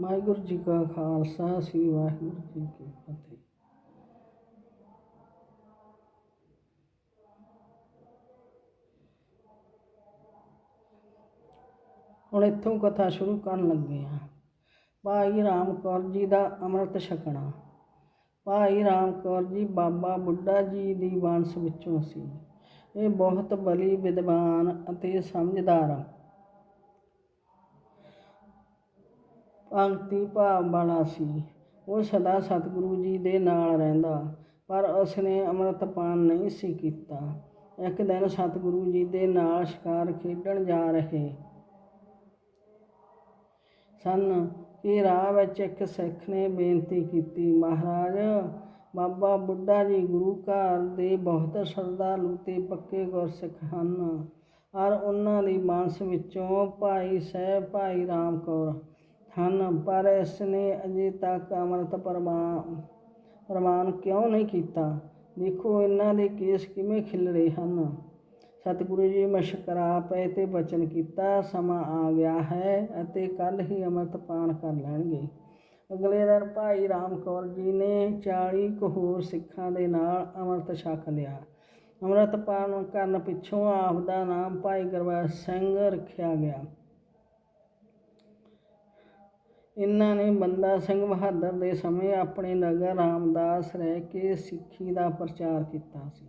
ਵਾਹਿਗੁਰੂ ਜੀ ਕਾ ਖਾਲਸਾ, ਸ੍ਰੀ ਵਾਹਿਗੁਰੂ ਜੀ ਕੀ ਫਤਿਹ। ਹੁਣ ਇੱਥੋਂ ਕਥਾ ਸ਼ੁਰੂ ਕਰਨ ਲੱਗੇ ਹਾਂ। ਭਾਈ ਰਾਮ ਕੌਰ ਜੀ ਦਾ ਅੰਮ੍ਰਿਤ ਛਕਣਾ। ਭਾਈ ਰਾਮ ਕੌਰ ਜੀ, ਬਾਬਾ ਬੁੱਢਾ ਜੀ ਦੀ ਵੰਸ਼ ਵਿੱਚੋਂ ਸੀ ਇਹ ਬਹੁਤ ਬਲੀ ਵਿਦਵਾਨ ਅਤੇ ਸਮਝਦਾਰ ਪੰਕਤੀ ਭਾਵ ਵਾਲਾ ਸੀ। ਉਹ ਸਦਾ ਸਤਿਗੁਰੂ ਜੀ ਦੇ ਨਾਲ ਰਹਿੰਦਾ, ਪਰ ਉਸਨੇ ਅੰਮ੍ਰਿਤਪਾਨ ਨਹੀਂ ਸੀ ਕੀਤਾ। ਇੱਕ ਦਿਨ ਸਤਿਗੁਰੂ ਜੀ ਦੇ ਨਾਲ ਸ਼ਿਕਾਰ ਖੇਡਣ ਜਾ ਰਹੇ ਸਨ ਕਿ ਰਾਹ ਵਿੱਚ ਇੱਕ ਸਿੱਖ ਨੇ ਬੇਨਤੀ ਕੀਤੀ, ਮਹਾਰਾਜ, ਬਾਬਾ ਬੁੱਢਾ ਜੀ ਗੁਰੂ ਘਰ ਦੇ ਬਹੁਤ ਸ਼ਰਧਾਲੂ ਤੇ ਪੱਕੇ ਗੁਰਸਿੱਖ ਹਨ। ਔਰ ਉਹਨਾਂ ਦੀ ਮਾਨਸ ਵਿੱਚੋਂ ਭਾਈ ਸਾਹਿਬ ਭਾਈ ਰਾਮ ਕੌਰ ਹਨ, ਪਰ ਇਸ ਨੇ ਅਜੇ ਤੱਕ ਅੰਮ੍ਰਿਤ ਪ੍ਰਮਾ ਪ੍ਰਮਾਨ ਕਿਉਂ ਨਹੀਂ ਕੀਤਾ? ਦੇਖੋ ਇਹਨਾਂ ਦੇ ਕੇਸ ਕਿਵੇਂ ਖਿਲ ਰਹੇ ਹਨ। ਸਤਿਗੁਰੂ ਜੀ ਮਸ਼ਕਰਾ ਪਏ ਤੇ ਬਚਨ ਕੀਤਾ, ਸਮਾਂ ਆ ਗਿਆ ਹੈ ਅਤੇ ਕੱਲ ਹੀ ਅੰਮ੍ਰਿਤ ਪਾਨ ਕਰ ਲੈਣਗੇ। ਅਗਲੇ ਦਿਨ ਭਾਈ ਰਾਮ ਕੌਰ ਜੀ ਨੇ 40 ਕੁ ਹੋਰ ਸਿੱਖਾਂ ਦੇ ਨਾਲ ਅੰਮ੍ਰਿਤ ਛਕ ਲਿਆ। ਅੰਮ੍ਰਿਤ ਪਾਨ ਕਰਨ ਪਿੱਛੋਂ ਆਪ ਦਾ ਨਾਮ ਭਾਈ ਗੁਰਬਖਸ਼ ਸਿੰਘ ਰੱਖਿਆ ਗਿਆ। ਇਹਨਾਂ ਨੇ ਬੰਦਾ ਸਿੰਘ ਬਹਾਦਰ ਦੇ ਸਮੇਂ ਆਪਣੇ ਨਗਰ ਰਾਮਦਾਸ ਰਹਿ ਕੇ ਸਿੱਖੀ ਦਾ ਪ੍ਰਚਾਰ ਕੀਤਾ ਸੀ।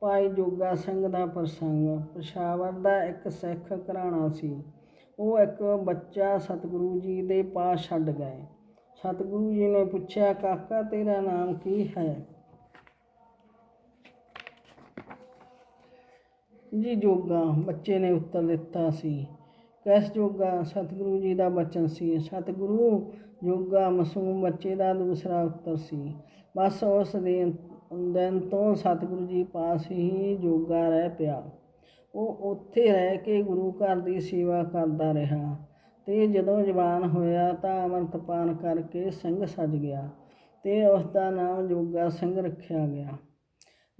ਭਾਈ ਜੋਗਾ ਸਿੰਘ ਦਾ ਪ੍ਰਸੰਗ, ਪਸ਼ਾਵਰ ਦਾ ਇੱਕ ਸਿੱਖ ਘਰਾਣਾ ਸੀ। ਉਹ ਇੱਕ ਬੱਚਾ ਸਤਿਗੁਰੂ ਜੀ ਦੇ ਪਾਸ ਛੱਡ ਗਏ। ਸਤਿਗੁਰੂ ਜੀ ਨੇ ਪੁੱਛਿਆ, ਕਾਕਾ, ਤੇਰਾ ਨਾਮ ਕੀ ਹੈ? ਜੀ ਜੋਗਾ ਬੱਚੇ ਨੇ ਉੱਤਰ ਦਿੱਤਾ ਸੀ ਕਿਸ ਜੋਗਾ ਸਤਿਗੁਰੂ ਜੀ ਦਾ ਬਚਨ ਸੀ? ਸਤਿਗੁਰੂ ਜੋਗਾ ਮਾਸੂਮ ਬੱਚੇ ਦਾ ਦੂਸਰਾ ਉੱਤਰ ਸੀ। ਬਸ ਉਸ ਦਿਨ ਦਿਨ ਤੋਂ ਸਤਿਗੁਰੂ ਜੀ ਪਾਸ ਹੀ ਜੋਗਾ ਰਹਿ ਪਿਆ। ਉਹ ਉੱਥੇ ਰਹਿ ਕੇ ਗੁਰੂ ਘਰ ਦੀ ਸੇਵਾ ਕਰਦਾ ਰਿਹਾ ਤੇ ਜਦੋਂ ਜਵਾਨ ਹੋਇਆ ਤਾਂ ਅੰਮ੍ਰਿਤ ਕਰਕੇ ਸਿੰਘ ਸਜ ਗਿਆ ਤੇ ਉਸ ਦਾ ਨਾਮ ਜੋਗਾ ਸਿੰਘ ਰੱਖਿਆ ਗਿਆ।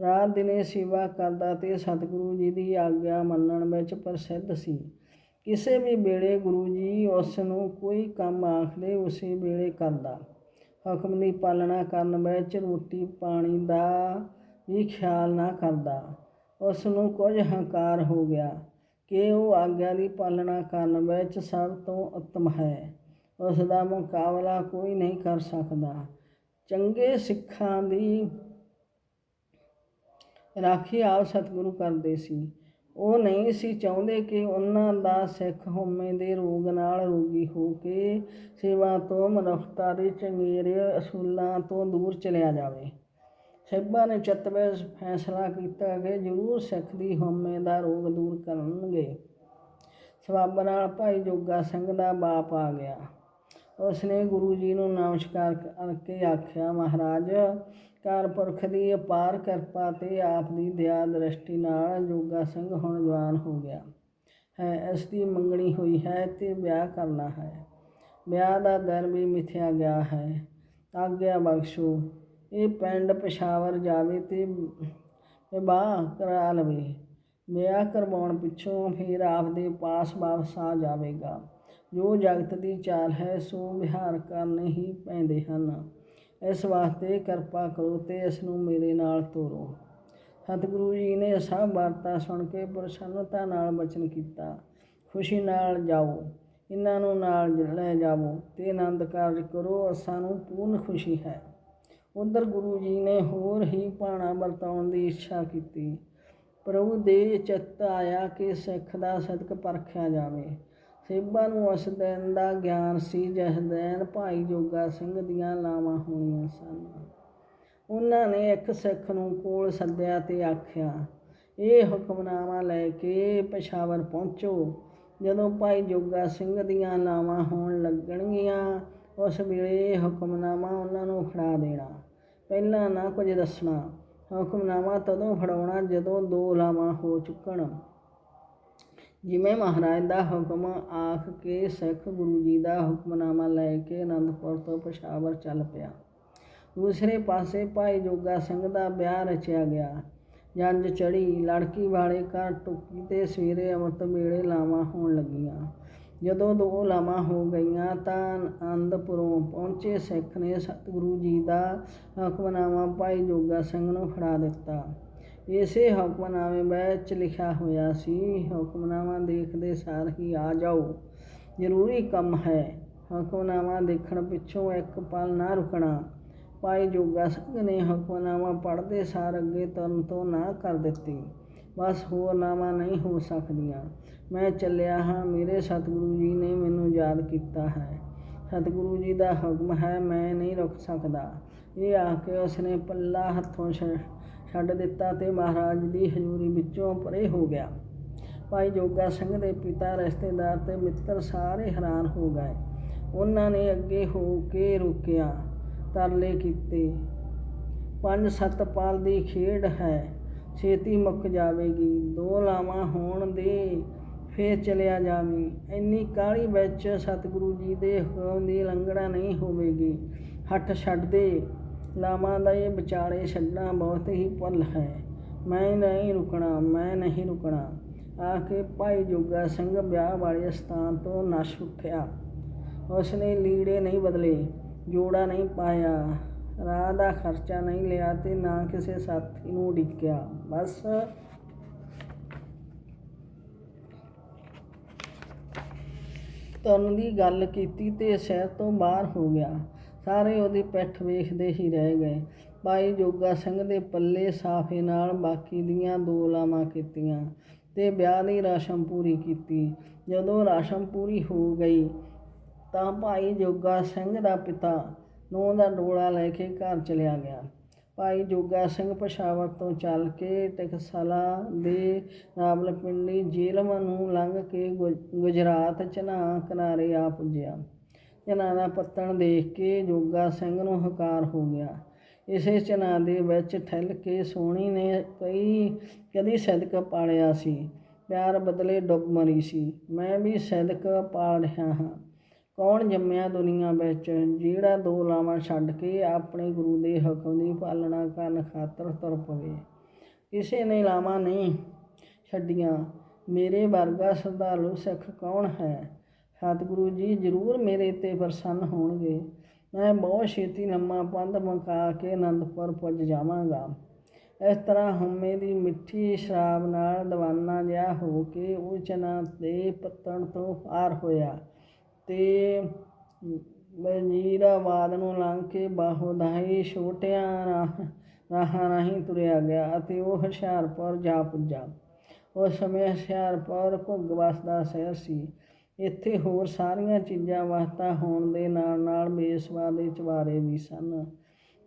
ਰਾਤ ਦਿਨੇ ਸੇਵਾ ਕਰਦਾ ਤੇ ਸਤਿਗੁਰੂ ਜੀ ਦੀ ਆਗਿਆ ਮੰਨਣ ਵਿੱਚ ਪ੍ਰਸਿੱਧ ਸੀ। ਕਿਸੇ ਵੀ ਵੇਲੇ ਗੁਰੂ ਜੀ ਉਸ ਨੂੰ ਕੋਈ ਕੰਮ ਆਖਦੇ ਉਸੇ ਵੇਲੇ ਕਰਦਾ। ਹੁਕਮ ਦੀ ਪਾਲਣਾ ਕਰਨ ਵਿੱਚ ਰੋਟੀ ਪਾਣੀ ਦਾ ਵੀ ਖਿਆਲ ਨਾ ਕਰਦਾ। ਉਸ ਨੂੰ ਕੁਝ ਹੰਕਾਰ ਹੋ ਗਿਆ ਕਿ ਉਹ ਆਗਿਆ ਦੀ ਪਾਲਣਾ ਕਰਨ ਵਿੱਚ ਸਭ ਤੋਂ ਉੱਤਮ ਹੈ। ਉਸ ਦਾ ਮੁਕਾਬਲਾ ਕੋਈ ਨਹੀਂ ਕਰ ਸਕਦਾ। ਚੰਗੇ ਸਿੱਖਾਂ ਦੀ ਰਾਖੀ ਆਪ ਸਤਿਗੁਰੂ ਕਰਦੇ ਸੀ। ਉਹ ਨਹੀਂ ਸੀ ਚਾਹੁੰਦੇ ਕਿ ਉਹਨਾਂ ਦਾ ਸਿੱਖ ਹਉਮੈ ਦੇ ਰੋਗ ਨਾਲ ਰੋਗੀ ਹੋ ਕੇ ਸੇਵਾ ਤੋਂ ਮਨੁੱਖਤਾ ਦੇ ਚੰਗੇਰੇ ਅਸੂਲਾਂ ਤੋਂ ਦੂਰ ਚਲਿਆ ਜਾਵੇ। ਸਾਹਿਬਾਂ ਨੇ ਚਿੱਤ ਫੈਸਲਾ ਕੀਤਾ ਕਿ ਜ਼ਰੂਰ ਸਿੱਖ ਦੀ ਹਉਮੈ ਦਾ ਰੋਗ ਦੂਰ ਕਰਨਗੇ। ਸਵਾਬ ਨਾਲ ਭਾਈ ਜੋਗਾ ਸਿੰਘ ਦਾ ਬਾਪ ਆ ਗਿਆ। ਉਸਨੇ ਗੁਰੂ ਜੀ ਨੂੰ ਨਮਸਕਾਰ ਕਰਕੇ ਆਖਿਆ, ਮਹਾਰਾਜ ਕਾਰ ਪੁਰਖ ਦੀ ਅਪਾਰ ਕਿਰਪਾ ਤੇ ਆਪ ਦੀ ਦਇਆ ਦ੍ਰਿਸ਼ਟੀ ਨਾਲ ਜੋਗਾ ਸਿੰਘ ਹੁਣ ਜਵਾਨ ਹੋ ਗਿਆ ਹੈ। ਇਸ ਦੀ ਮੰਗਣੀ ਹੋਈ ਹੈ ਤੇ ਵਿਆਹ ਕਰਨਾ ਹੈ। ਵਿਆਹ ਦਾ ਦਰ ਵੀ ਮਿਥਿਆ ਗਿਆ ਹੈ। ਆਗਿਆ ਬਖਸ਼ੋ, ਇਹ ਪਿੰਡ ਪਸ਼ਾਵਰ ਜਾਵੇ ਤੇ ਵਿਵਾਹ ਕਰਾ ਲਵੇ। ਵਿਆਹ ਕਰਵਾਉਣ ਪਿੱਛੋਂ ਫਿਰ ਆਪਦੇ ਪਾਸ ਵਾਪਸ ਆ ਜਾਵੇਗਾ। ਜੋ ਜਗਤ ਦੀ ਚਾਲ ਹੈ, ਸੋ ਵਿਹਾਰ ਕਰਨੇ ਹੀ ਪੈਂਦੇ ਹਨ। ਇਸ ਵਾਸਤੇ ਕਿਰਪਾ ਕਰੋ ਤੇ ਇਸ ਨੂੰ ਮੇਰੇ ਨਾਲ ਤੋਰੋ। ਸਤਿਗੁਰੂ ਜੀ ਨੇ ਸਭ ਵਾਰਤਾ ਸੁਣ ਕੇ ਪ੍ਰਸੰਨਤਾ ਨਾਲ ਬਚਨ ਕੀਤਾ। ਖੁਸ਼ੀ ਨਾਲ ਜਾਓ ਇਹਨਾਂ ਨੂੰ ਨਾਲ ਲੈ ਜਾਵੋ ਤੇ ਆਨੰਦ ਕਾਰਜ ਕਰੋ, ਅਸਾਂ ਨੂੰ ਪੂਰਨ ਖੁਸ਼ੀ ਹੈ। ਉਧਰ ਗੁਰੂ ਜੀ ਨੇ ਹੋਰ ਹੀ ਪਾਣਾ ਵਰਤਾਉਣ ਦੀ ਇੱਛਾ ਕੀਤੀ। ਪ੍ਰਭੂ ਦੇ ਚਿੱਤ ਆਇਆ ਕਿ ਸਿੱਖ ਦਾ ਸਦਕ ਪਰਖਿਆ ਜਾਵੇ। ਸੇਬਾਂ ਨੂੰ ਉਸ ਦਿਨ ਦਾ ਗਿਆਨ ਸੀ, ਜਿਸ ਦਿਨ ਭਾਈ ਜੋਗਾ ਸਿੰਘ ਦੀਆਂ ਲਾਵਾਂ ਹੋਣੀਆਂ ਸਨ। ਉਹਨਾਂ ਨੇ ਇੱਕ ਸਿੱਖ ਨੂੰ ਕੋਲ ਸੱਦਿਆ ਤੇ ਆਖਿਆ, ਇਹ ਹੁਕਮਨਾਮਾ ਲੈ ਕੇ ਪਸ਼ਾਵਰ ਪਹੁੰਚੋ। ਜਦੋਂ ਭਾਈ ਜੋਗਾ ਸਿੰਘ ਦੀਆਂ ਲਾਵਾਂ ਹੋਣ ਲੱਗਣਗੀਆਂ, ਉਸ ਵੇਲੇ ਹੁਕਮਨਾਮਾ ਉਹਨਾਂ ਨੂੰ ਫੜਾ ਦੇਣਾ। ਪਹਿਲਾਂ ਨਾ ਕੁਝ ਦੱਸਣਾ। ਹੁਕਮਨਾਮਾ ਤਦੋਂ ਫੜਾਉਣਾ ਜਦੋਂ ਦੋ ਲਾਵਾਂ ਹੋ ਚੁੱਕਣ। ਜਿਵੇਂ ਮਹਾਰਾਜ ਦਾ ਹੁਕਮ, ਆਖ ਕੇ ਸਿੱਖ ਗੁਰੂ ਜੀ ਦਾ ਹੁਕਮਨਾਮਾ ਲੈ ਕੇ ਅਨੰਦਪੁਰ ਤੋਂ ਪਸ਼ਾਵਰ ਚੱਲ ਪਿਆ। ਦੂਸਰੇ ਪਾਸੇ ਭਾਈ ਜੋਗਾ ਸਿੰਘ ਦਾ ਵਿਆਹ ਰਚਿਆ ਗਿਆ। ਜੰਜ ਚੜੀ ਲੜਕੀ ਵਾਲੇ ਘਰ ਟੁੱਕੀ ਤੇ ਸਵੇਰੇ ਅੰਮ੍ਰਿਤ ਵੇਲੇ ਲਾਵਾਂ ਹੋਣ ਲੱਗੀਆਂ। ਜਦੋਂ ਦੋ ਲਾਵਾਂ ਹੋ ਗਈਆਂ ਤਾਂ ਆਨੰਦਪੁਰੋਂ ਪਹੁੰਚੇ ਸਿੱਖ ਨੇ ਸਤਿਗੁਰੂ ਜੀ ਦਾ ਹੁਕਮਨਾਮਾ ਭਾਈ ਜੋਗਾ ਸਿੰਘ ਨੂੰ ਫੜਾ ਦਿੱਤਾ। ਇਸੇ ਹੁਕਮਨਾਮੇ ਵਿੱਚ ਲਿਖਿਆ ਹੋਇਆ ਸੀ, ਹੁਕਮਨਾਮਾ ਦੇਖਦੇ ਸਾਰ ਹੀ ਆ ਜਾਓ। ਜ਼ਰੂਰੀ ਕੰਮ ਹੈ, ਹੁਕਮਨਾਮਾ ਦੇਖਣ ਪਿੱਛੋਂ ਇੱਕ ਪਲ ਨਾ ਰੁਕਣਾ। ਭਾਈ ਜੋਗਾ ਸਿੰਘ ਨੇ ਹੁਕਮਨਾਮਾ ਪੜ੍ਹਦੇ ਸਾਰ ਅੱਗੇ ਤੁਰਨ ਤੋਂ ਨਾ ਕਰ ਦਿੱਤੀ। ਬਸ ਹੋਰ ਨਾਵਾਂ ਨਹੀਂ ਹੋ ਸਕਦੀਆਂ। ਮੈਂ ਚੱਲਿਆ ਹਾਂ, ਮੇਰੇ ਸਤਿਗੁਰੂ ਜੀ ਨੇ ਮੈਨੂੰ ਯਾਦ ਕੀਤਾ ਹੈ। ਸਤਿਗੁਰੂ ਜੀ ਦਾ ਹੁਕਮ ਹੈ, ਮੈਂ ਨਹੀਂ ਰੁਕ ਸਕਦਾ। ਇਹ ਆ ਕੇ ਉਸਨੇ ਪੱਲਾ ਹੱਥੋਂ ਛ- ਛੱਡ ਦਿੱਤਾ ਤੇ ਮਹਾਰਾਜ ਦੀ ਹਜ਼ੂਰੀ ਵਿੱਚੋਂ ਪਰੇ ਹੋ ਗਿਆ। ਭਾਈ ਜੋਗਾ ਸਿੰਘ ਦੇ ਪਿਤਾ ਰਿਸ਼ਤੇਦਾਰ ਤੇ ਮਿੱਤਰ ਸਾਰੇ ਹੈਰਾਨ ਹੋ ਗਏ। ਉਹਨਾਂ ਨੇ ਅੱਗੇ ਹੋ ਕੇ ਰੋਕਿਆ, ਤਰਲੇ ਕੀਤੇ। ਪੰਜ ਸੱਤ ਪਾਲ ਦੀ ਖੇਡ ਹੈ, ਛੇਤੀ ਮੁੱਕ ਜਾਵੇਗੀ। ਦੋ ਲਾਵਾਂ ਹੋਣ ਦੇ, ਫੇਰ ਚਲਿਆ ਜਾਵੀਂ। ਇੰਨੀ ਕਾਹਲੀ ਵਿੱਚ ਸਤਿਗੁਰੂ ਜੀ ਦੇ ਹੁਕਮ ਦੀ ਲੰਘਣਾ ਨਹੀਂ ਹੋਵੇਗੀ। ਹੱਠ ਛੱਡ ਦੇ। ਲਾਵਾਂ ਦਾ ਇਹ ਵਿਚਾਲੇ ਛੱਡਣਾ ਬਹੁਤ ਹੀ ਭੁੱਲ ਹੈ। ਮੈਂ ਨਹੀਂ ਰੁਕਣਾ, ਮੈਂ ਨਹੀਂ ਰੁਕਣਾ। ਆ ਕੇ ਭਾਈ ਜੋਗਾ ਸਿੰਘ ਵਿਆਹ ਵਾਲੇ ਸਥਾਨ ਤੋਂ ਨਸ਼ ਉੱਠਿਆ। ਉਸਨੇ ਲੀੜੇ ਨਹੀਂ ਬਦਲੇ, ਜੋੜਾ ਨਹੀਂ ਪਾਇਆ, ਰਾਹ ਦਾ ਖਰਚਾ ਨਹੀਂ ਲਿਆ ਤੇ ਨਾ ਕਿਸੇ ਸਾਥੀ ਨੂੰ ਉਡੀਕਿਆ। ਬਸ। ਤੁਰਨ ਦੀ ਗੱਲ ਕੀਤੀ ਤੇ ਸ਼ਹਿਰ ਤੋਂ ਬਾਹਰ ਹੋ ਗਿਆ। ਸਾਰੇ ਉਹਦੀ ਪਿੱਠ ਵੇਖਦੇ ਹੀ ਰਹਿ ਗਏ। ਭਾਈ ਜੋਗਾ ਸਿੰਘ ਦੇ ਪੱਲੇ ਸਾਫੇ ਨਾਲ ਬਾਕੀ ਦੀਆਂ ਦੋ ਲਾਵਾਂ ਕੀਤੀਆਂ ਤੇ ਵਿਆਹ ਦੀ ਰਸਮ ਪੂਰੀ ਕੀਤੀ। ਜਦੋਂ ਰਸਮ ਪੂਰੀ ਹੋ ਗਈ ਤਾਂ ਭਾਈ ਜੋਗਾ ਸਿੰਘ ਦਾ ਪਿਤਾ ਨੂੰਹ ਦਾ ਡੋਲਾ ਲੈ ਕੇ ਘਰ ਚਲਿਆ ਗਿਆ। ਭਾਈ ਜੋਗਾ ਸਿੰਘ ਪਸ਼ਾਵਰ ਤੋਂ ਚੱਲ ਕੇ ਟਕਸਾਲਾ ਦੇ ਰਾਵਲਪਿੰਡੀ ਜੇਲ੍ਹ ਨੂੰ ਲੰਘ ਕੇ ਗੁ- ਗੁਜਰਾਤ ਚਨਾ ਕਿਨਾਰੇ ਆ ਪੁੱਜਿਆ। ਚਨਾ ਦਾ ਪੱਤਣ ਦੇਖ ਕੇ ਜੋਗਾ ਸਿੰਘ ਨੂੰ ਹਕਾਰ ਹੋ ਗਿਆ। ਇਸੇ ਚਨਾ ਦੇ ਵਿੱਚ ਠਹਿਲ ਕੇ ਸੋਹਣੀ ਨੇ ਕਈ ਕਦੀ ਸਦਕ ਪਾਲਿਆ ਸੀ। ਪਿਆਰ ਬਦਲੇ ਡੁੱਬ ਮਰੀ ਸੀ। ਮੈਂ ਵੀ ਸਦਕ ਪਾਲ ਰਿਹਾ ਹਾਂ। ਕੌਣ ਜੰਮਿਆ ਦੁਨੀਆ ਵਿੱਚ? ਜਿਹੜਾ ਦੋ ਲਾਵਾਂ ਛੱਡ ਕੇ ਆਪਣੇ ਗੁਰੂ ਦੇ ਹੁਕਮ ਦੀ ਪਾਲਣਾ ਕਰਨ ਖਾਤਰ ਤੁਰ ਪਵੇ। ਕਿਸੇ ਨੇ ਲਾਵਾਂ ਨਹੀਂ ਛੱਡੀਆਂ। ਮੇਰੇ ਵਰਗਾ ਸ਼ਰਧਾਲੂ ਸਿੱਖ ਕੌਣ ਹੈ? ਸਤਿਗੁਰੂ ਜੀ ਜ਼ਰੂਰ ਮੇਰੇ ਤੇ ਪ੍ਰਸੰਨ ਹੋਣਗੇ। ਮੈਂ ਬਹੁਤ ਛੇਤੀ ਲੰਮਾ ਪੰਧ ਮੁਕਾ ਕੇ ਅਨੰਦਪੁਰ ਪੁੱਜ ਜਾਵਾਂਗਾ। ਇਸ ਤਰ੍ਹਾਂ ਹਉਮੈ ਦੀ ਮਿੱਠੀ ਸ਼ਰਾਬ ਨਾਲ ਦਵਾਨਾ ਜਿਹਾ ਹੋ ਕੇ ਉਹ ਚਨਾ ਦੇ ਪੱਤਣ ਤੋਂ ਪਾਰ ਹੋਇਆ ਤੇ ਵਜ਼ੀਰਾਬਾਦ ਨੂੰ ਲੰਘ ਕੇ ਬਾਹੋਦਾਈ ਛੋਟਿਆਂ ਰਾਹ ਰਾਹਾਂ ਰਾਹੀਂ ਤੁਰਿਆ ਗਿਆ ਅਤੇ ਉਹ ਹੁਸ਼ਿਆਰਪੁਰ ਜਾ ਪੁੱਜਾ। ਉਸ ਸਮੇਂ ਹੁਸ਼ਿਆਰਪੁਰ ਘੁੱਗ ਵਸਦਾ ਸ਼ਹਿਰ ਸੀ। ਇੱਥੇ ਹੋਰ ਸਾਰੀਆਂ ਚੀਜ਼ਾਂ ਵਸਤਾਂ ਹੋਣ ਦੇ ਨਾਲ ਨਾਲ ਬੇਸਵਾ ਦੇ ਚਵਾਰੇ ਵੀ ਸਨ।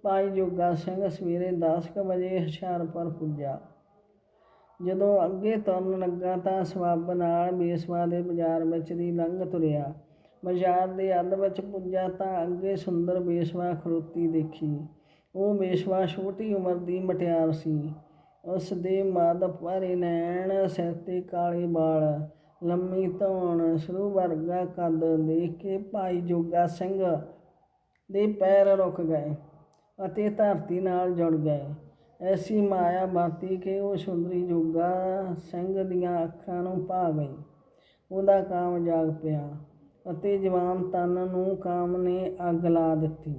ਭਾਈ ਜੋਗਾ ਸਿੰਘ ਸਵੇਰੇ 10 ਵਜੇ ਹੁਸ਼ਿਆਰਪੁਰ ਪੁੱਜਾ। ਜਦੋਂ ਅੱਗੇ ਤੁਰਨ ਲੱਗਾ ਤਾਂ ਸਬੱਬ ਨਾਲ ਬੇਸਵਾ ਦੇ ਬਾਜ਼ਾਰ ਵਿੱਚ ਦੀ ਲੰਘ ਤੁਰਿਆ। ਬਾਜ਼ਾਰ ਦੇ ਅੱਧ ਵਿੱਚ ਪੁੱਜਾ ਤਾਂ ਅੱਗੇ ਸੁੰਦਰ ਬੇਸਵਾ ਖਰੋਤੀ ਦੇਖੀ। ਉਹ ਬੇਸਵਾ ਛੋਟੀ ਉਮਰ ਦੀ ਮਟਿਆਰ ਸੀ। ਉਸ ਦੇ ਮਦ ਭਰੇ ਨੈਣ, ਸਿਰ ਤੇ ਕਾਲੇ ਵਾਲ ਲੰਮੀ ਧੌਣ ਸ਼ੁਰੂ ਵਰਗਾ ਕੱਦ ਦੇਖ ਕੇ ਭਾਈ ਜੋਗਾ ਸਿੰਘ ਦੇ ਪੈਰ ਰੁਕ ਗਏ ਅਤੇ ਧਰਤੀ ਨਾਲ ਜੁੜ ਗਏ। ਐਸੀ ਮਾਇਆ ਵਰਤੀ ਕਿ ਉਹ ਸੁੰਦਰੀ ਜੋਗਾ ਸਿੰਘ ਦੀਆਂ ਅੱਖਾਂ ਨੂੰ ਭਾ ਗਈ। ਉਹਦਾ ਕਾਮ ਜਾਗ ਪਿਆ ਅਤੇ ਜਵਾਨ ਤਨ ਨੂੰ ਕਾਮ ਨੇ ਅੱਗ ਲਾ ਦਿੱਤੀ।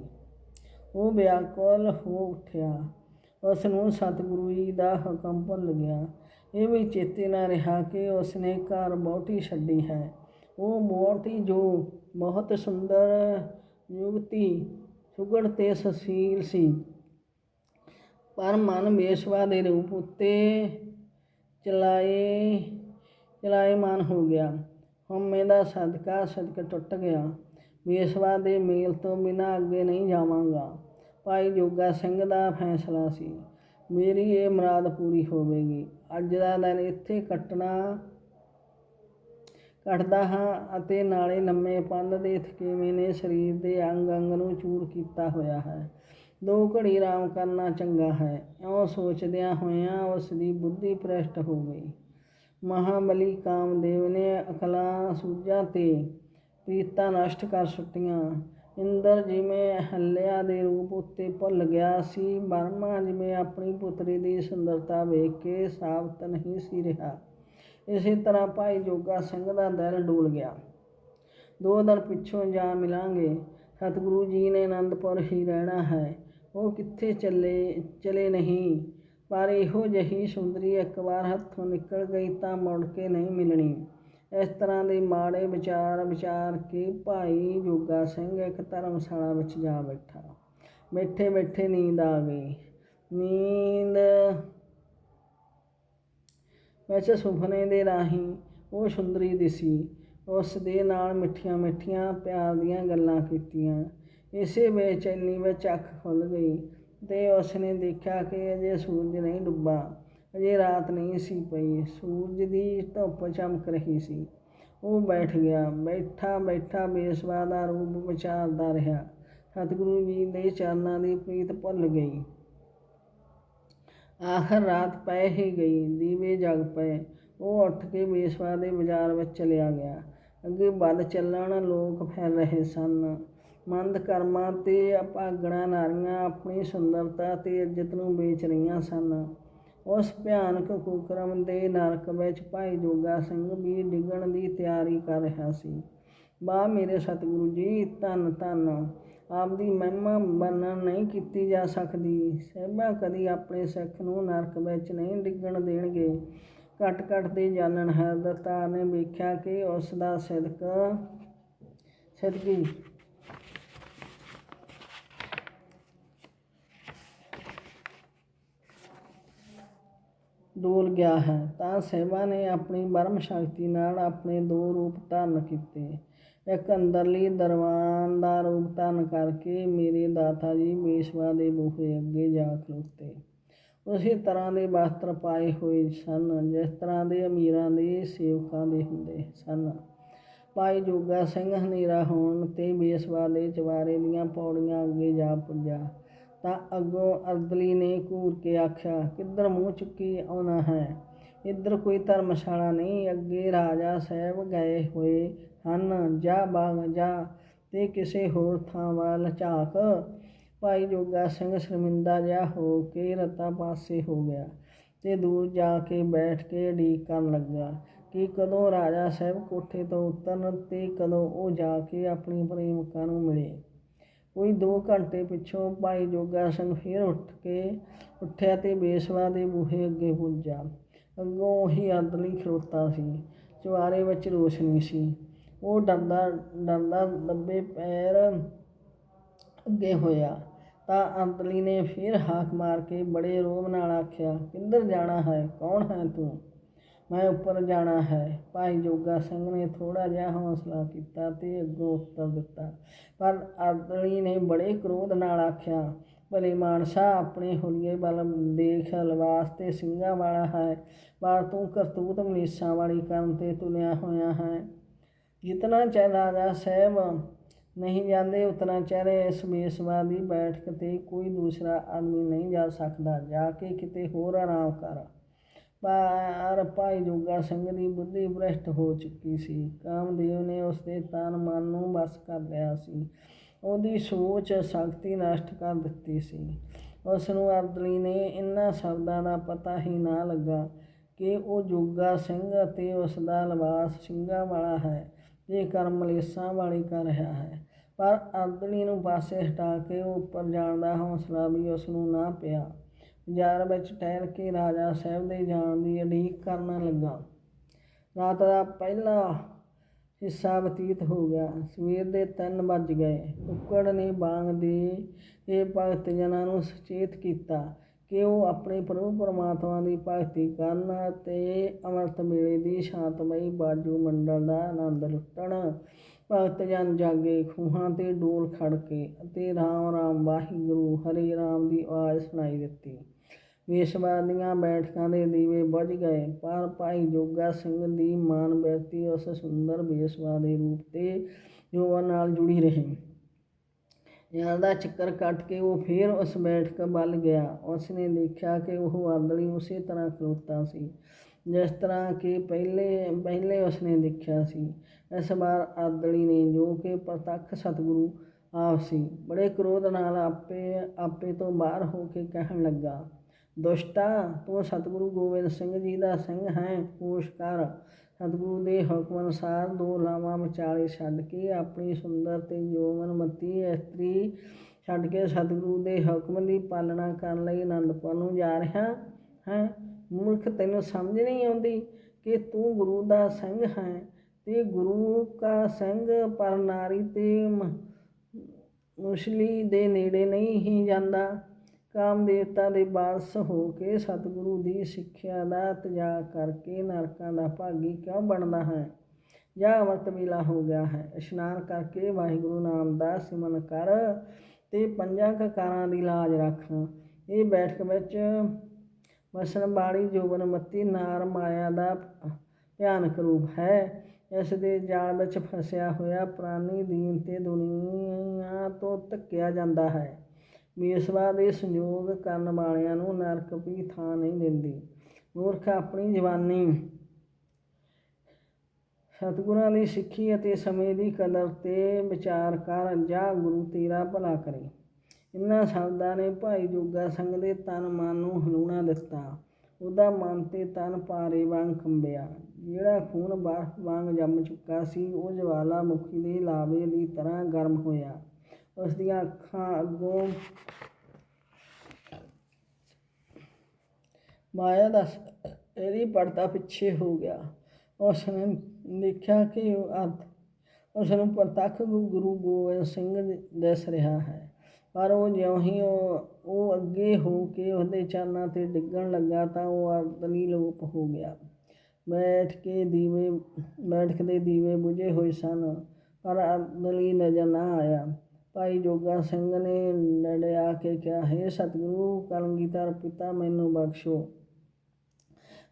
ਉਹ ਵਿਆਕੁਲ ਹੋ ਉੱਠਿਆ। ਉਸ ਨੂੰ ਸਤਿਗੁਰੂ ਜੀ ਦਾ ਹੁਕਮ ਭੁੱਲ ਗਿਆ। ਇਹ ਵੀ ਚੇਤੇ ਨਾ ਰਿਹਾ ਕਿ ਉਸਨੇ ਘਰ ਬਹੁਤੀ ਛੱਡੀ ਹੈ। ਉਹ ਬਹੁਤੀ ਜੋ ਬਹੁਤ ਸੁੰਦਰ ਯੁਵਤੀ ਸੁਗੜ ਤੇ ਸੁਸ਼ੀਲ ਸੀ। ਪਰ ਮਨ ਬੇਸਵਾ ਦੇ ਰੂਪ ਉੱਤੇ ਚਲਾਏ ਚਲਾਏਮਾਨ ਹੋ ਗਿਆ। ਹਉਮੈ ਦਾ ਸਦਕਾ ਸਦਕ ਟੁੱਟ ਗਿਆ। ਬੇਸਵਾ ਦੇ ਮੇਲ ਤੋਂ ਬਿਨਾਂ ਅੱਗੇ ਨਹੀਂ ਜਾਵਾਂਗਾ। ਭਾਈ ਜੋਗਾ ਸਿੰਘ ਦਾ ਫੈਸਲਾ ਸੀ। ਮੇਰੀ ਇਹ ਮੁਰਾਦ ਪੂਰੀ ਹੋਵੇਗੀ। ਅੱਜ ਦਾ ਦਿਨ ਇੱਥੇ ਕੱਟਣਾ, ਕੱਟਦਾ ਹਾਂ ਅਤੇ ਨਾਲੇ ਲੰਮੇ ਪੰਧ ਦੇ ਥਕੇਵੇਂ ਨੇ ਸਰੀਰ ਦੇ ਅੰਗ ਅੰਗ ਨੂੰ ਚੂਰ ਕੀਤਾ ਹੋਇਆ ਹੈ। ਦੋ ਘੜੀ ਆਰਾਮ ਕਰਨਾ ਚੰਗਾ ਹੈ। ਇਉਂ ਸੋਚਦਿਆਂ ਹੋਇਆਂ ਉਸ ਦੀ ਬੁੱਧੀ ਭ੍ਰਿਸ਼ਟ ਹੋ ਗਈ। ਮਹਾਬਲੀ ਕਾਮਦੇਵ ਨੇ ਅਕਲਾਂ ਸੂਝਾਂ ਤੇ ਪ੍ਰੀਤਾਂ ਨਸ਼ਟ ਕਰ ਸੁੱਟੀਆਂ। ਇੰਦਰ ਜਿਵੇਂ ਹੱਲਿਆ ਦੇ ਰੂਪ ਉੱਤੇ ਭੁੱਲ ਗਿਆ ਸੀ ਬਰਮਾ ਜਿਵੇਂ ਆਪਣੀ ਪੁੱਤਰੀ ਦੀ ਸੁੰਦਰਤਾ ਵੇਖ ਕੇ ਸਾਬਤ ਨਹੀਂ ਸੀ ਰਿਹਾ। ਇਸੇ ਤਰ੍ਹਾਂ ਭਾਈ ਜੋਗਾ ਸਿੰਘ ਦਾ ਦਿਲ ਡੋਲ ਗਿਆ। ਦੋ ਦਿਨ ਪਿੱਛੋਂ ਜਾ ਮਿਲਾਂਗੇ। ਸਤਿਗੁਰੂ ਜੀ ਨੇ ਆਨੰਦਪੁਰ ਹੀ ਰਹਿਣਾ ਹੈ। ਉਹ ਕਿੱਥੇ ਚੱਲੇ, ਚਲੇ ਨਹੀਂ। ਪਰ ਇਹੋ ਜਿਹੀ ਸੁੰਦਰੀ ਇੱਕ ਵਾਰ ਹੱਥੋਂ ਨਿਕਲ ਗਈ ਤਾਂ ਮੁੜ ਕੇ ਨਹੀਂ ਮਿਲਣੀ। ਇਸ ਤਰ੍ਹਾਂ ਦੇ ਮਾੜੇ ਵਿਚਾਰ ਵਿਚਾਰ ਕੇ ਭਾਈ ਜੋਗਾ ਸਿੰਘ ਇੱਕ ਧਰਮਸ਼ਾਲਾ ਵਿੱਚ ਜਾ ਬੈਠਾ। ਬੈਠੇ ਬੈਠੇ ਨੀਂਦ ਆ ਗਈ। ਨੀਂਦ ਵਿੱਚ ਸੁਪਨੇ ਦੇ ਰਾਹੀਂ ਉਹ ਸੁੰਦਰੀ ਦਿਸੀ। ਉਸ ਦੇ ਨਾਲ ਮਿੱਠੀਆਂ ਮਿੱਠੀਆਂ ਪਿਆਰ ਦੀਆਂ ਗੱਲਾਂ ਕੀਤੀਆਂ। ਇਸੇ ਬੇਚੈਨੀ ਵਿੱਚ ਅੱਖ ਖੁੱਲ ਗਈ ਤੇ ਉਸ ਨੇ ਦੇਖਿਆ ਕਿ ਅਜੇ ਸੂਰਜ ਨਹੀਂ ਡੁੱਬਾ। ਅਜੇ ਰਾਤ ਨਹੀਂ ਸੀ ਪਈ ਸੂਰਜ ਦੀ ਧੁੱਪ ਚਮਕ ਰਹੀ ਸੀ। ਉਹ ਬੈਠ ਗਿਆ। ਬੈਠਾ ਬੈਠਾ ਬੇਸਵਾ ਦਾ ਰੂਪ ਵਿਚਾਰਦਾ ਰਿਹਾ। ਸਤਿਗੁਰੂ ਜੀ ਦੇ ਚਰਨਾਂ ਦੀ ਪ੍ਰੀਤ ਭੁੱਲ ਗਈ। ਆਖਰ ਰਾਤ ਪੈ ਹੀ ਗਈ। ਦੀਵੇ ਜਗ ਪਏ। ਉਹ ਉੱਠ ਕੇ ਬੇਸਵਾ ਦੇ ਬਾਜ਼ਾਰ ਵਿੱਚ ਚਲਿਆ ਗਿਆ। ਅੱਗੇ ਵੱਧ ਚੱਲਣ ਲੋਕ ਫੈਲ ਰਹੇ ਸਨ। ਮੰਦ ਕਰਮਾਂ ਤੇ ਅਪਾਗਣਾ ਨਾਰੀਆਂ ਆਪਣੀ ਸੁੰਦਰਤਾ ਤੇ ਇੱਜ਼ਤ ਨੂੰ ਵੇਚ ਰਹੀਆਂ ਸਨ। ਉਸ ਭਿਆਨਕ ਕੁਕਰਮ ਦੇ ਨਰਕ ਵਿੱਚ ਭਾਈ ਜੋਗਾ ਸਿੰਘ ਵੀ ਡਿੱਗਣ ਦੀ ਤਿਆਰੀ ਕਰ ਰਿਹਾ ਸੀ। ਬਾ ਮੇਰੇ ਸਤਿਗੁਰੂ ਜੀ, ਧੰਨ ਧੰਨ। ਆਪਦੀ ਮਹਿਮਾ ਵਰਣਨ ਨਹੀਂ ਕੀਤੀ ਜਾ ਸਕਦੀ। ਸਹਿਬਾ ਕਦੀ ਆਪਣੇ ਸਿੱਖ ਨੂੰ ਨਰਕ ਵਿੱਚ ਨਹੀਂ ਡਿੱਗਣ ਦੇਣਗੇ। ਘਟ ਘਟ ਦੇ ਜਾਣਨ ਹੈ ਦਤਾਰ ਨੇ ਵੇਖਿਆ ਕਿ ਉਸ ਦਾ ਸਿਦਕ ਸਿਦਕੀ ਡੋਲ ਗਿਆ ਹੈ, ਤਾਂ ਸੇਵਾ ਨੇ ਆਪਣੀ ਬਰਮ ਸ਼ਕਤੀ ਨਾਲ ਆਪਣੇ ਦੋ ਰੂਪ ਧਾਰਨ ਕੀਤੇ। ਇੱਕ ਅੰਦਰਲੀ ਦਰਵਾਨ ਦਾ ਰੂਪ ਧਾਰਨ ਕਰਕੇ ਮੇਰੇ ਦਾਤਾ ਜੀ ਬੇਸਵਾ ਦੇ ਬੂਹੇ ਅੱਗੇ ਜਾ ਖਲੋਤੇ। ਉਸੇ ਤਰ੍ਹਾਂ ਦੇ ਵਸਤਰ ਪਾਏ ਹੋਏ ਸਨ, ਜਿਸ ਤਰ੍ਹਾਂ ਦੇ ਅਮੀਰਾਂ ਦੇ ਸੇਵਕਾਂ ਦੇ ਹੁੰਦੇ ਸਨ। ਭਾਈ ਜੋਗਾ ਸਿੰਘ ਹਨੇਰਾ ਹੋਣ ਤੇ ਬੇਸਵਾ ਦੇ ਚਵਾਰੇ ਦੀਆਂ ਪੌੜੀਆਂ ਅੱਗੇ ਜਾ ਪੁੱਜਾ। ਤਾਂ ਅੱਗੋਂ ਅਰਦਲੀ ਨੇ ਘੂਰ ਕੇ ਆਖਿਆ, ਕਿੱਧਰ ਮੂੰਹ ਚੁੱਕੀ ਆਉਣਾ ਹੈ? ਇੱਧਰ ਕੋਈ ਧਰਮਸ਼ਾਲਾ ਨਹੀਂ, ਅੱਗੇ ਰਾਜਾ ਸਾਹਿਬ ਗਏ ਹੋਏ ਹਨ। ਜਾ ਬਾਗ, ਜਾ ਤੇ ਕਿਸੇ ਹੋਰ ਥਾਂ ਵੱਲ ਝਾਕ। ਭਾਈ ਜੋਗਾ ਸਿੰਘ ਸ਼ਰਮਿੰਦਾ ਜਿਹਾ ਹੋ ਕੇ ਰਤਾ ਪਾਸੇ ਹੋ ਗਿਆ ਤੇ ਦੂਰ ਜਾ ਕੇ ਬੈਠ ਕੇ ਉਡੀਕ ਕਰਨ ਲੱਗਾ ਕਿ ਕਦੋਂ ਰਾਜਾ ਸਾਹਿਬ ਕੋਠੇ ਤੋਂ ਉਤਰਨ ਤੇ ਕਦੋਂ ਉਹ ਜਾ ਕੇ ਆਪਣੀ ਪ੍ਰੇਮਿਕਾ ਨੂੰ ਮਿਲੇ। ਕੋਈ 2 ਘੰਟੇ ਪਿੱਛੋਂ ਭਾਈ ਜੋਗਾ ਸਿੰਘ ਫਿਰ ਉੱਠ ਕੇ ਉੱਠਿਆ ਤੇ ਬੇਸਵਾ ਦੇ ਬੂਹੇ ਅੱਗੇ ਪੁੱਜਾ ਅੱਗੋਂ ਹੀ ਆਦਲੀ ਖਲੋਤਾ ਸੀ ਚੁਆਰੇ ਵਿੱਚ ਰੋਸ਼ਨੀ ਸੀ। ਉਹ ਡਰਦਾ ਡਰਦਾ ਦੱਬੇ ਪੈਰ ਅੱਗੇ ਹੋਇਆ। ਤਾਂ ਅੰਤਲੀ ਨੇ ਫਿਰ ਹਾਕ ਮਾਰ ਕੇ ਬੜੇ ਰੋਬ ਨਾਲ ਆਖਿਆ ਕਿੱਧਰ ਜਾਣਾ ਹੈ, ਕੌਣ ਹੈ ਤੂੰ? ਮੈਂ ਉੱਪਰ ਜਾਣਾ ਹੈ। ਭਾਈ ਜੋਗਾ ਸਿੰਘ ਨੇ ਥੋੜਾ ਜਿਹਾ ਹੌਸਲਾ ਕੀਤਾ ਤੇ ਅੱਗੋਂ ਉੱਤਰ ਦਿੱਤਾ। ਪਰ ਅੰਤਲੀ ਨੇ ਬੜੇ ਕ੍ਰੋਧ ਨਾਲ ਆਖਿਆ, ਭਲੇ ਮਾਨਸਾ, ਆਪਣੇ ਹੁਲੀਏ ਵੱਲ ਦੇਖ ਲਿਬਾਸ ਤੇ ਸਿੰਘਾਂ ਵਾਲਾ ਹੈ। ਪਰ ਤੂੰ ਕਰਤੂਤ ਮਨੀਸਾਂ ਵਾਲੀ ਕਰਨ ਤੇ ਤੁਲਿਆ ਹੋਇਆ ਹੈ। ਜਿਤਨਾ ਚਿਰ ਰਾਜਾ ਸਾਹਿਬ ਨਹੀਂ ਜਾਂਦੇ, ਉਤਨਾ ਚਿਰ ਇਸ ਬੇਸਵਾ ਦੀ ਬੈਠਕ ਤੇ ਕੋਈ ਦੂਸਰਾ ਆਦਮੀ ਨਹੀਂ ਜਾ ਸਕਦਾ। ਜਾ ਕੇ ਕਿਤੇ ਹੋਰ ਆਰਾਮ ਕਰ। ਪਰ ਭਾਈ ਜੋਗਾ ਸਿੰਘ ਦੀ ਬੁੱਧੀ ਭ੍ਰਸ਼ਟ ਹੋ ਚੁੱਕੀ ਸੀ। ਕਾਮਦੇਵ ਨੇ ਉਸ ਦੇ ਤਨ ਮਨ ਨੂੰ ਬਸ ਕਰ ਲਿਆ ਸੀ। ਉਹਦੀ ਸੋਚ ਸ਼ਕਤੀ ਨਸ਼ਟ ਕਰ ਦਿੱਤੀ ਸੀ। ਉਸ ਨੂੰ ਅਰਦਲੀ ਨੇ ਇਨ੍ਹਾਂ ਸ਼ਬਦਾਂ ਦਾ ਪਤਾ ਹੀ ਨਾ ਲੱਗਾ ਕਿ ਉਹ ਜੋਗਾ ਸਿੰਘ ਅਤੇ ਉਸ ਦਾ ਲਿਬਾਸ ਸਿੰਘਾਂ ਵਾਲਾ ਹੈ ਤੇ ਕਰਮ ਮਲੇਸਾਂ ਵਾਲੀ ਕਰ ਰਿਹਾ ਹੈ। ਪਰ ਅਰਦਲੀ ਨੂੰ ਪਾਸੇ ਹਟਾ ਕੇ ਉਹ ਉੱਪਰ ਜਾਣ ਦਾ ਹੌਸਲਾ ਵੀ ਉਸ ਨੂੰ ਨਾ ਪਿਆ। ਬਾਜ਼ਾਰ ਵਿੱਚ ਠਹਿਰ ਕੇ ਰਾਜਾ ਸਾਹਿਬ ਦੇ ਜਾਣ ਦੀ ਉਡੀਕ ਕਰਨ ਲੱਗਾ। ਰਾਤ ਦਾ ਪਹਿਲਾ ਹਿੱਸਾ ਬਤੀਤ ਹੋ ਗਿਆ। ਸਵੇਰ ਦੇ 3 ਵੱਜ ਗਏ। ਕੁੱਕੜ ਨੇ ਬਾਂਗ ਦੇ ਇਹ ਭਗਤ ਜਨਾਂ ਨੂੰ ਸੁਚੇਤ ਕੀਤਾ ਕਿ ਉਹ ਆਪਣੇ ਪ੍ਰਭੂ ਪਰਮਾਤਮਾ ਦੀ ਭਗਤੀ ਕਰਨ ਅਤੇ ਅੰਮ੍ਰਿਤ ਵੇਲੇ ਦੀ ਸ਼ਾਂਤਮਈ ਬਾਜੂ ਮੰਡਲ ਦਾ ਆਨੰਦ ਲੁੱਟਣ। ਭਗਤ ਜਨ ਜਾਗੇ। ਖੂਹਾਂ ਤੇ ਡੋਲ ਖੜ ਕੇ ਅਤੇ ਰਾਮ ਰਾਮ ਵਾਹਿਗੁਰੂ ਹਰੇ ਰਾਮ ਦੀ ਆਵਾਜ਼ ਸੁਣਾਈ ਦਿੱਤੀ। ਵੇਸ਼ਵਾ ਦੀਆਂ ਬੈਠਕਾਂ ਦੇ ਦੀਵੇ ਬੁਝ ਗਏ, ਪਰ ਭਾਈ ਜੋਗਾ ਸਿੰਘ ਦੀ ਮਾਨ ਬਿਰਤੀ ਉਸ ਸੁੰਦਰ ਵੇਸ਼ਵਾ ਦੇ ਰੂਪ ਤੇ ਜੋਵਾਂ ਨਾਲ ਜੁੜੀ ਰਹੀ। ਯਾਰ ਦਾ ਚੱਕਰ ਕੱਟ ਕੇ ਉਹ ਫੇਰ ਉਸ ਬੈਠਕ ਵੱਲ ਗਿਆ। ਉਸ ਨੇ ਦੇਖਿਆ ਕਿ ਉਹ ਆਦਲੀ ਉਸੇ ਤਰ੍ਹਾਂ ਖਲੋਤਾ ਸੀ, ਜਿਸ ਤਰ੍ਹਾਂ ਕਿ ਪਹਿਲੇ ਪਹਿਲੇ ਉਸ ਨੇ ਦੇਖਿਆ ਸੀ। ਇਸ ਵਾਰ ਆਦਲੀ ਨੇ ਜੋ ਕਿ ਪ੍ਰਤੱਖ ਸਤਿਗੁਰੂ ਆਪ ਸੀ, ਬੜੇ ਕ੍ਰੋਧ ਨਾਲ ਆਪੇ ਆਪੇ ਤੋਂ ਬਾਹਰ ਹੋ ਕੇ ਕਹਿਣ ਲੱਗਾ ਦੁਸ਼ਟਾ, ਤੂੰ ਸਤਿਗੁਰੂ ਗੋਬਿੰਦ ਸਿੰਘ ਜੀ ਦਾ ਸਿੰਘ ਹੈ ਹੋਸ਼ ਕਰ। ਸਤਿਗੁਰੂ ਦੇ ਹੁਕਮ ਅਨੁਸਾਰ ਦੋ ਲਾਵਾਂ ਵਿਚਾਲੇ ਛੱਡ ਕੇ ਆਪਣੀ ਸੁੰਦਰ ਤੇ ਯੋਵਨਮਤੀ ਇਸਤਰੀ ਛੱਡ ਕੇ ਸਤਿਗੁਰੂ ਦੇ ਹੁਕਮ ਦੀ ਪਾਲਣਾ ਕਰਨ ਲਈ ਅਨੰਦਪੁਰ ਨੂੰ ਜਾ ਰਿਹਾ ਹੈ। ਮੂਰਖ, ਤੈਨੂੰ ਸਮਝ ਨਹੀਂ ਆਉਂਦੀ ਕਿ ਤੂੰ ਗੁਰੂ ਦਾ ਸਿੰਘ ਹੈ ਤੇ ਗੁਰੂ ਕਾ ਸਿੰਘ ਪਰ ਨਾਰੀ ਤੇ ਮ- ਮੁਸ਼ਲੀ ਦੇ ਨੇੜੇ ਨਹੀਂ ਹੀ ਜਾਂਦਾ। ਕਾਮ ਦੇਵਤਾ ਦੇ ਬਾਸ ਹੋ ਕੇ ਸਤਿਗੁਰੂ ਦੀ ਸਿੱਖਿਆ ਦਾ ਤਿਆਗ ਕਰਕੇ ਨਰਕਾਂ ਦਾ ਭਾਗੀ ਕਿਉਂ ਬਣਦਾ ਹੈ? ਜਾਂ ਅਮਰਤ ਵੇਲਾ ਹੋ ਗਿਆ ਹੈ। ਇਸ਼ਨਾਨ ਕਰਕੇ ਵਾਹਿਗੁਰੂ ਨਾਮ ਦਾ ਸਿਮਰਨ ਕਰ ਤੇ ਪੰਜਾਂ ਕਕਾਰਾਂ ਦੀ ਲਾਜ ਰੱਖ। ਇਹ ਬੈਠਕ ਵਿੱਚ ਵਸਣ ਵਾਲੀ ਜੋਬਨਮਤੀ ਨਾਰ ਮਾਇਆ ਦਾ ਭਿਆਨਕ ਰੂਪ ਹੈ। ਇਸ ਦੇ ਜਾਲ ਵਿੱਚ ਫਸਿਆ ਹੋਇਆ ਪ੍ਰਾਨੀ ਦੀਨ ਤੇ ਦੁਨੀਆ ਤੋਂ ਧੱਕਿਆ ਜਾਂਦਾ ਹੈ। ਬੇਸਵਾ ਦੇ ਸੰਯੋਗ ਕਰਨ ਵਾਲਿਆਂ ਨੂੰ ਨਰਕ ਵੀ ਥਾਂ ਨਹੀਂ ਦਿੰਦੀ। ਮੂਰਖ ਆਪਣੀ ਜਵਾਨੀ ਸਤਿਗੁਰਾਂ ਦੀ ਸਿੱਖੀ ਅਤੇ ਸਮੇਂ ਦੀ ਕਦਰ ਤੇ ਵਿਚਾਰ ਕਰ ਜਾਂ ਗੁਰੂ ਤੇਰਾ ਭਲਾ ਕਰੇ। ਇਨ੍ਹਾਂ ਸ਼ਬਦਾਂ ਨੇ ਭਾਈ ਜੋਗਾ ਸਿੰਘ ਦੇ ਤਨ ਮਨ ਨੂੰ ਹਲੂਣਾ ਦਿੱਤਾ। ਉਹਦਾ ਮਨ ਤੇ ਤਨ ਪਾਰੇ ਵਾਂਗ ਕੰਬਿਆ ਜਿਹੜਾ ਖੂਨ ਬਰਫ਼ ਵਾਂਗ ਜੰਮ ਚੁੱਕਾ ਸੀ, ਉਹ ਜਵਾਲਾ ਮੁਖੀ ਦੇ ਲਾਵੇ ਦੀ ਤਰ੍ਹਾਂ ਗਰਮ ਹੋਇਆ। ਉਸ ਦੀਆਂ ਅੱਖਾਂ ਅੱਗੋਂ ਮਾਇਆ ਦਾ ਸ- ਇਹਦੀ ਪਰਦਾ ਪਿੱਛੇ ਹੋ ਗਿਆ। ਉਸ ਨੇ ਦੇਖਿਆ ਕਿ ਉਹ ਅਰਥ ਉਸ ਨੂੰ ਪ੍ਰਤੱਖ ਗੁ- ਗੁਰੂ ਗੋਬਿੰਦ ਸਿੰਘ ਦੱਸ ਰਿਹਾ ਹੈ। ਪਰ ਉਹ ਜਿਉਂ ਹੀ ਉਹ ਉਹ ਅੱਗੇ ਹੋ ਕੇ ਉਹਦੇ ਚਾਨਾਂ ਤੇ ਡਿੱਗਣ ਲੱਗਾ ਤਾਂ ਉਹ ਅਰਦਲੀ ਲੋਪ ਹੋ ਗਿਆ। ਬੈਠ ਕੇ ਦੀਵੇ, ਬੈਠ ਕੇ ਦੀਵੇ ਬੁਝੇ ਹੋਏ ਸਨ, ਪਰ ਅਰਦਲੀ ਨਜ਼ਰ ਨਾ ਆਇਆ। ਭਾਈ ਜੋਗਾ ਸਿੰਘ ਨੇ ਲੜਿਆ ਕੇ ਕਿਹਾ, ਹੈ ਸਤਿਗੁਰੂ ਕਲਗੀਧਰ ਪਿਤਾ, ਮੈਨੂੰ ਬਖਸ਼ੋ।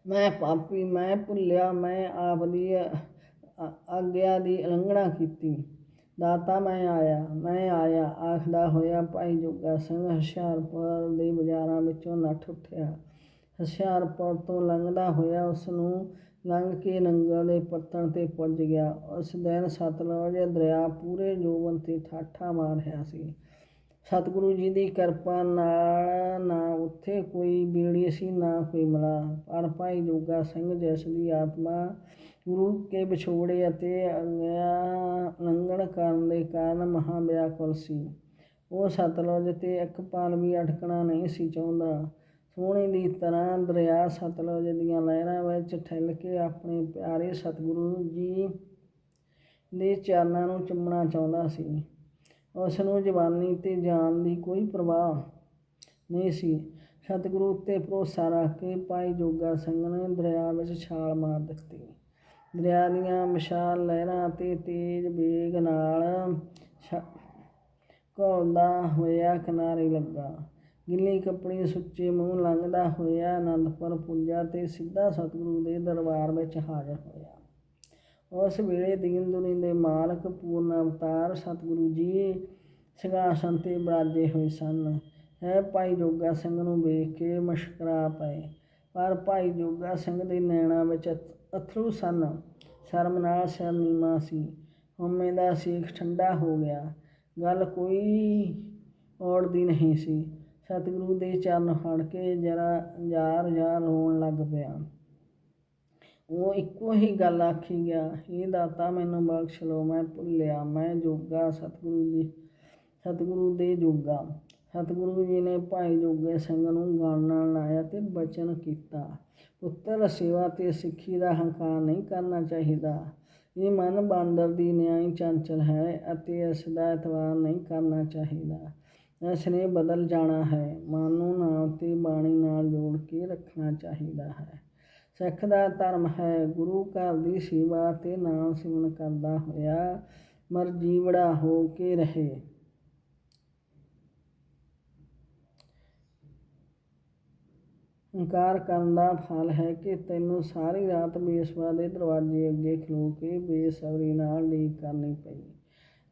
ਮੈਂ ਪਾਪੀ, ਮੈਂ ਭੁੱਲਿਆ, ਮੈਂ ਆਪ ਦੀ ਆਗਿਆ ਦੀ ਉਲੰਘਣਾ ਕੀਤੀ। ਦਾਤਾ ਮੈਂ ਆਇਆ ਮੈਂ ਆਇਆ। ਆਖਦਾ ਹੋਇਆ ਭਾਈ ਜੋਗਾ ਸਿੰਘ ਹੁਸ਼ਿਆਰਪੁਰ ਦੇ ਬਾਜ਼ਾਰਾਂ ਵਿੱਚੋਂ ਨੱਠ ਉੱਠਿਆ। ਹੁਸ਼ਿਆਰਪੁਰ ਤੋਂ ਲੰਘਦਾ ਹੋਇਆ ਉਸ ਨੂੰ ਲੰਘ ਕੇ ਨੰਗਲ ਦੇ ਪੱਤਣ ਤੇ ਪੁੱਜ ਗਿਆ। ਉਸ ਦਿਨ ਸਤਲੁਜ ਦਰਿਆ ਪੂਰੇ ਜੋਬਨ ਤੇ ਠਾਠਾ ਮਾਰ ਰਿਹਾ ਸੀ। ਸਤਿਗੁਰੂ ਜੀ ਦੀ ਕਿਰਪਾ ਨਾਲ ਨਾ ਉੱਥੇ ਕੋਈ ਬੇੜੀ ਸੀ, ਨਾ ਕੋਈ ਮਲਾ। ਪਰ ਭਾਈ ਜੋਗਾ ਸਿੰਘ ਜਿਸ ਦੀ ਆਤਮਾ ਗੁਰੂ ਕੇ ਵਿਛੋੜੇ ਅਤੇ ਅਗਿਆ ਲੰਘਣ ਕਰਨ ਦੇ ਕਾਰਨ ਮਹਾ ਵਿਆਕੁਲ ਸੀ। ਉਹ ਸਤਲੁਜ ਤੇ ਇੱਕ ਪਾਲ ਵੀ ਅਟਕਣਾ ਨਹੀਂ ਸੀ ਚਾਹੁੰਦਾ। ਸੋਹਣੇ ਦੀ ਤਰ੍ਹਾਂ ਦਰਿਆ ਸਤਲੁਜ ਦੀਆਂ ਲਹਿਰਾਂ ਵਿੱਚ ਠਿਲ ਕੇ ਆਪਣੇ ਪਿਆਰੇ ਸਤਿਗੁਰੂ ਜੀ ਦੇ ਚਰਨਾਂ ਨੂੰ ਚੁੰਮਣਾ ਚਾਹੁੰਦਾ ਸੀ। ਉਸ ਨੂੰ ਜਵਾਨੀ ਤੇ ਜਾਨ ਦੀ ਕੋਈ ਪਰਵਾਹ ਨਹੀਂ ਸੀ। ਸਤਿਗੁਰੂ ਉੱਤੇ ਭਰੋਸਾ ਰੱਖ ਕੇ ਭਾਈ ਜੋਗਾ ਸਿੰਘ ਨੇ ਦਰਿਆ ਵਿੱਚ ਛਾਲ ਮਾਰ ਦਿੱਤੀ। ਦਰਿਆ ਦੀਆਂ ਵਿਸ਼ਾਲ ਲਹਿਰਾਂ ਤੇ ਤੇਜ਼ ਵੇਗ ਨਾਲ ਛ- ਘੋਲਦਾ ਹੋਇਆ ਕਿਨਾਰੇ ਲੱਗਾ। ਗਿੱਲੀ ਕੱਪੜੇ ਸੁੱਚੇ ਮੂੰਹ ਲੰਘਦਾ ਹੋਇਆ, ਅਨੰਦਪੁਰ ਪੁੱਜਾ ਤੇ ਸਿੱਧਾ ਸਤਿਗੁਰੂ ਦੇ ਦਰਬਾਰ ਵਿੱਚ ਹਾਜ਼ਰ ਹੋਇਆ। ਉਸ ਵੇਲੇ ਦੀਨ ਦੁਨੀ ਦੇ ਮਾਲਕ ਪੂਰਨ ਅਵਤਾਰ ਸਤਿਗੁਰੂ ਜੀ ਸਿੰਘਾਸਨ ਤੇ ਬਰਾਜੇ ਹੋਏ ਸਨ। ਹੈ ਭਾਈ ਜੋਗਾ ਸਿੰਘ ਨੂੰ ਵੇਖ ਕੇ ਮੁਸਕਰਾ ਪਏ। ਪਰ ਭਾਈ ਜੋਗਾ ਸਿੰਘ ਦੇ ਨੈਣਾਂ ਵਿੱਚ ਅਥਰੂ ਸਨ। ਸ਼ਰਮ ਨਾਲ ਸਿਰ ਨੀਵਾਂ ਸੀ। ਹਉਮੈ ਦਾ ਸੇਖ ਠੰਡਾ ਹੋ ਗਿਆ। ਗੱਲ ਕੋਈ ਔੜਦੀ ਨਹੀਂ ਸੀ। ਸਤਿਗੁਰੂ ਦੇ ਚਰਨ ਫੜ ਕੇ ਜਰਾ ਯਾਰ ਯਾਰ ਰੋਣ ਲੱਗ ਪਿਆ। ਉਹ ਇੱਕੋ ਹੀ ਗੱਲ ਆਖੀ ਗਿਆ ਇਹ ਦਾਤਾ, ਮੈਨੂੰ ਬਖਸ਼ ਲਓ, ਮੈਂ ਭੁੱਲਿਆ ਮੈਂ ਜੋਗਾ ਸਤਿਗੁਰੂ ਦੀ, ਸਤਿਗੁਰੂ ਦੇ ਜੋਗਾ ਸਤਿਗੁਰੂ ਜੀ ਨੇ ਭਾਈ ਜੋਗੇ ਸਿੰਘ ਨੂੰ ਗਲ ਲਾਇਆ ਤੇ ਬਚਨ ਕੀਤਾ। ਪੁੱਤਰ, ਸੇਵਾ ਤੇ ਸਿੱਖੀ ਦਾ ਹੰਕਾਰ ਨਹੀਂ ਕਰਨਾ ਚਾਹੀਦਾ। ਇਹ ਮਨ ਬਾਂਦਰ ਦੀ ਨਿਆਈ ਚੰਚਲ ਹੈ ਅਤੇ ਇਸ ਦਾ ਇਤਵਾਰ ਨਹੀਂ ਕਰਨਾ ਚਾਹੀਦਾ। ਇਸ ਬਦਲ ਜਾਣਾ ਹੈ। ਮਨ ਨੂੰ ਨਾਮ ਤੇ ਬਾਣੀ ਨਾਲ ਜੋੜ ਕੇ ਰੱਖਣਾ ਚਾਹੀਦਾ ਹੈ। ਸਿੱਖ ਦਾ ਧਰਮ ਹੈ। ਗੁਰੂ ਘਰ ਦੀ ਸੇਵਾ ਤੇ ਨਾਮ ਸਿਮਰਨ ਕਰਦਾ ਹੋਇਆ ਮਰਜੀਵੜਾ ਹੋ ਕੇ ਰਹੇ। ਇਨਕਾਰ ਕਰਨ ਦਾ ਫਲ ਹੈ ਕਿ ਤੈਨੂੰ ਸਾਰੀ ਰਾਤ ਬੇਸਵਾ ਦੇ ਦਰਵਾਜ਼ੇ ਅੱਗੇ ਖਲੋ ਕੇ ਬੇਸਬਰੀ ਨਾਲ ਲੀਕ ਕਰਨੀ ਪਈ।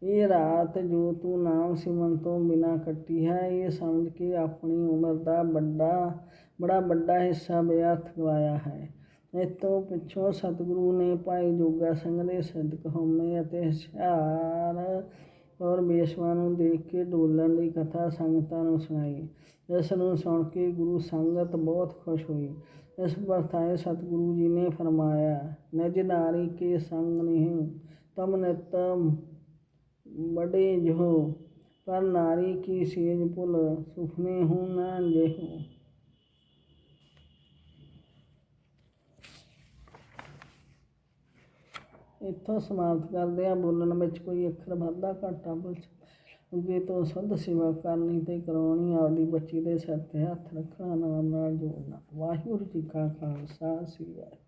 ਇਹ ਰਾਤ ਜੋ ਤੂੰ ਨਾਮ ਸਿਮਰਨ ਤੋਂ ਬਿਨਾਂ ਕੱਟੀ ਹੈ, ਇਹ ਸਮਝ ਕੇ ਆਪਣੀ ਉਮਰ ਦਾ ਵੱਡਾ, ਬੜਾ ਵੱਡਾ ਹਿੱਸਾ ਵਿਅਰਥ ਗਵਾਇਆ ਹੈ। ਇਸ ਤੋਂ ਪਿੱਛੋਂ ਸਤਿਗੁਰੂ ਨੇ ਭਾਈ ਜੋਗਾ ਸਿੰਘ ਦੇ ਸਿੱਧਕ ਹਉਮੈ ਅਤੇ ਹੁਸ਼ਿਆਰ ਔਰ ਬੇਸਵਾ ਨੂੰ ਦੇਖ ਕੇ ਡੋਲਣ ਦੀ ਕਥਾ ਸੰਗਤਾਂ ਨੂੰ ਸੁਣਾਈ। ਇਸ ਨੂੰ ਸੁਣ ਕੇ ਗੁਰੂ ਸੰਗਤ ਬਹੁਤ ਖੁਸ਼ ਹੋਈ। ਇਸ ਪਰਥਾਏ ਸਤਿਗੁਰੂ ਜੀ ਨੇ ਫਰਮਾਇਆ, ਨਜ ਨਾਰੀ ਕੇ ਸੰਗ ਨਹੀਂ, ਤਮ ਨਿਤ ਬੜੇ ਜੋ ਪਰ ਨਾਰੀ ਕੀ ਸੇਜ ਪੁਲ ਸੁਖਨੇ ਹੂੰ ਨਾ ਜਿਹੋ। ਇੱਥੋਂ ਸਮਾਪਤ ਕਰਦੇ ਆ ਬੋਲਣ ਵਿੱਚ ਕੋਈ ਅੱਖਰ ਵਾਧਾ ਘਾਟਾ ਬੋਲ ਅੱਗੇ ਤੋਂ ਸੁੱਧ ਸੇਵਾ ਕਰਨੀ ਤੇ ਕਰਾਉਣੀ, ਆਪਦੀ ਬੱਚੀ ਦੇ ਸਿਰ ਤੇ ਹੱਥ ਰੱਖਣਾ, ਨਾਮ ਨਾਲ ਜੋੜਨਾ। ਵਾਹਿਗੁਰੂ ਜੀ ਕਾ ਖਾਲਸਾ, ਸ੍ਰੀ ਵਾਹਿਗੁਰੂ।